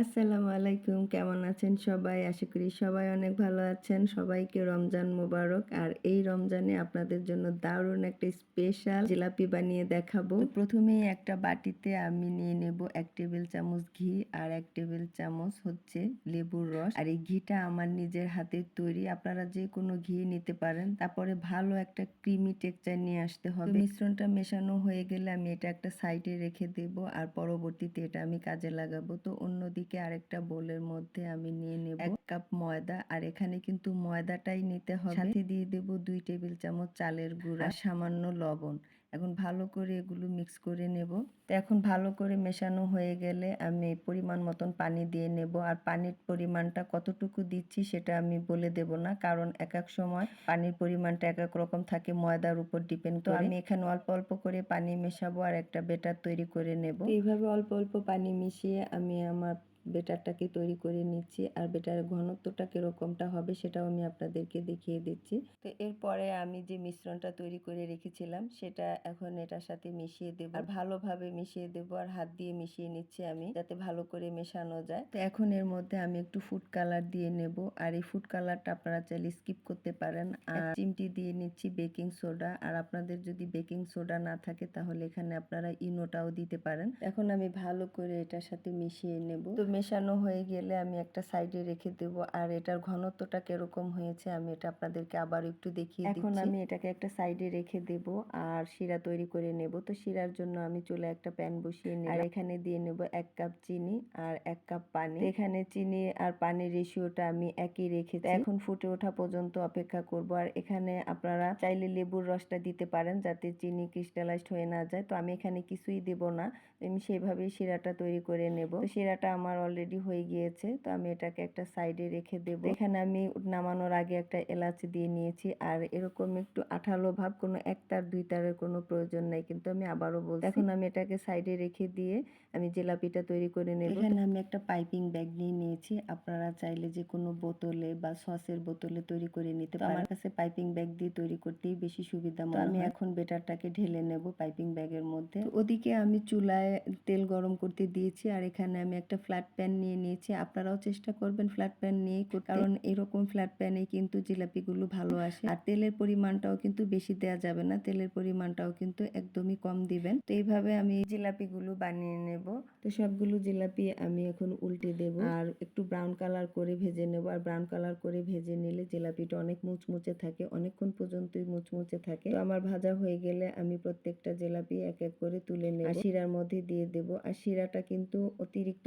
আসসালামু আলাইকুম, কেমন আছেন সবাই? আশা করি সবাই অনেক ভালো আছেন। সবাইকে রমজান মোবারক। আর এই রমজানে আপনাদের জন্য দারুণ একটা স্পেশাল জিলাপি বানিয়ে দেখাবো। প্রথমেই একটা বাটিতে আমি নিয়ে নেব এক টেবিল চামচ ঘি আর এক টেবিল চামচ হচ্ছে লেবুর রস। আর এই ঘিটা আমার নিজের হাতের তৈরি। আপনারা যে কোনো ঘি নিতে পারেন। তারপরে ভালো একটা ক্রিমি টেক্সচার নিয়ে আসতে হবে। মিশ্রণটা মেশানো হয়ে গেলে আমি এটা একটা সাইডে রেখে দেব। আর পরবর্তীতে এটা আমি কাজে লাগাবো। তো অন্যদিকে আরেকটা বোলের মধ্যে আমি নিয়ে নেব। এক কাপ ময়দা, আর এখানে কিন্তু ময়দাটাই নিতে হবে। সাথে দিয়ে দেব দুই টেবিল চামচ চালের গুঁড়া সামান্য লবণ। এখন ভালো করে এগুলো মিক্স করে নেব। তো এখন ভালো করে মেশানো হয়ে গেলে আমি পরিমাণ মতন পানি দিয়ে নেব। আর পানির পরিমাণটা কতটুকু দিচ্ছি সেটা আমি বলে দেব না, কারণ এক এক সময় পানির পরিমাণটা এক এক রকম থাকে, ময়দার উপর ডিপেন্ড তো আমি এখানে অল্প অল্প করে পানি মেশাবো আর একটা বেটার তৈরি করে নেব। এইভাবে অল্প অল্প পানি মিশিয়ে আমি আমার বেটারটাকে তৈরি করে নিচ্ছি আর বেটারের ঘনত্বটা কীরকমটা হবে সেটাও আমি আপনাদেরকে দেখিয়ে দিচ্ছি। তো এরপরে আমি যে মিশ্রণটা তৈরি করে রেখেছিলাম সেটা এখন এটার সাথে মিশিয়ে দেবো আর ভালোভাবে মিশিয়ে দেবো আর হাত দিয়ে মিশিয়ে নিচ্ছি আমি যাতে ভালো করে মেশানো যায়। তো এখন এর মধ্যে আমি একটু ফুড কালার দিয়ে নেব আর এই ফুড কালারটা আপনারা চাইলে স্কিপ করতে পারেন। আর চিমটি দিয়ে নিচ্ছি বেকিং সোডা আর আপনাদের যদি বেকিং সোডা না থাকে তাহলে এখানে আপনারা ইনোটাও দিতে পারেন। এখন আমি ভালো করে এটার সাথে মিশিয়ে নেব। তো মেশানো হয়ে গেলে আমি একটা সাইডে রেখে দেব। আর এটার ঘনত্বটা কীরকম হয়েছে আমি এটা আপনাদেরকে আবার একটু দেখিয়ে এখন আমি এটাকে একটা সাইডে রেখে দেব আর শিরা তৈরি করে নেব। তো শিরার জন্য আমি চুলে একটা প্যান বসিয়ে নিই আর এখানে দিয়ে নেব এক কাপ চিনি আর এক কাপ পানি। এখানে চিনি আর পানির রেশিওটা আমি একই রেখেছি এখন ফুটে ওঠা পর্যন্ত অপেক্ষা করব। আর এখানে আপনারা চাইলে লেবুর রসটা দিতে পারেন যাতে চিনি ক্রিস্টালাইজড হয়ে না যায়। তো আমি এখানে কিছুই দেব না। আমি সেভাবেই শিরাটা তৈরি করে নেব। শিরাটা আমার অলরেডি হয়ে গিয়েছে তো আমি এটাকে একটা সাইডে রেখে দেব। এখানে আমি নামানোর আগে একটা এলাচি দিয়ে নিয়েছি আর এরকম একটু আঠালো ভাব কোনো এক তার দুই তারের কোনো প্রয়োজন নাই কিন্তু আমি আবারও বলছি। এখন আমি এটাকে সাইডে রেখে দিয়ে আমি জিলাপিটা তৈরি করে নেব। এখানে আমি একটা পাইপিং ব্যাগ নিয়ে নিয়েছি আপনারা চাইলে যে কোনো বোতলে বা সসের বোতলে তৈরি করে নিতে পারেন। আমার কাছে পাইপিং ব্যাগ দিয়ে তৈরি করতেই বেশি সুবিধা মনে আমি এখন বেটারটাকে ঢেলে নেব পাইপিং ব্যাগের মধ্যে। ওদিকে আমি চুলায় তেল গরম করতে দিয়েছি আর এখানে আমি একটা ফ্ল্যাট প্যান নিয়ে নিয়েছি আপনারাও চেষ্টা করবেন ফ্ল্যাট প্যান নিয়ে কারণ এরকম ফ্ল্যাট প্যানে কিন্তু জিলাপিগুলো ভালো আসে। আর তেলের পরিমাণটাও কিন্তু বেশি দেওয়া যাবে না তেলের পরিমাণটাও কিন্তু একদমই কম দিবেন। তো এইভাবে আমি জিলাপিগুলো বানিয়ে নেব। তো সবগুলো জিলাপি আমি এখন উল্টে দেব। আর একটু ব্রাউন কালার করে ভেজে নেব। আর ব্রাউন কালার করে ভেজে নিলে জিলাপিটা অনেক মুচমুচে থাকে অনেকক্ষণ পর্যন্তই মুচমুচে থাকে। তো আমার ভাজা হয়ে গেলে আমি প্রত্যেকটা জিলাপি এক এক করে তুলে নেব। আর শিরার মধ্যে দিয়ে দেব। আর শিরাটা কিন্তু অতিরিক্ত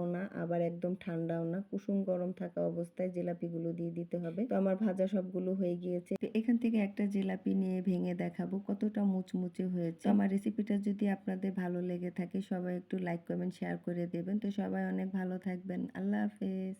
গরমও না, আবার একদম ঠান্ডাও না। কুসুম গরম থাকা অবস্থায় জিলাপিগুলো দিয়ে দিতে হবে। তো আমার ভাজা সবগুলো হয়ে গিয়েছে। এখান থেকে একটা জিলাপি নিয়ে ভেঙে দেখাবো কতটা মুচমুচে হয়েছে। আমার রেসিপিটা যদি আপনাদের ভালো লেগে থাকে, সবাই একটু লাইক কমেন্ট শেয়ার করে দেবেন। তো সবাই অনেক ভালো থাকবেন। আল্লাহ হাফেজ।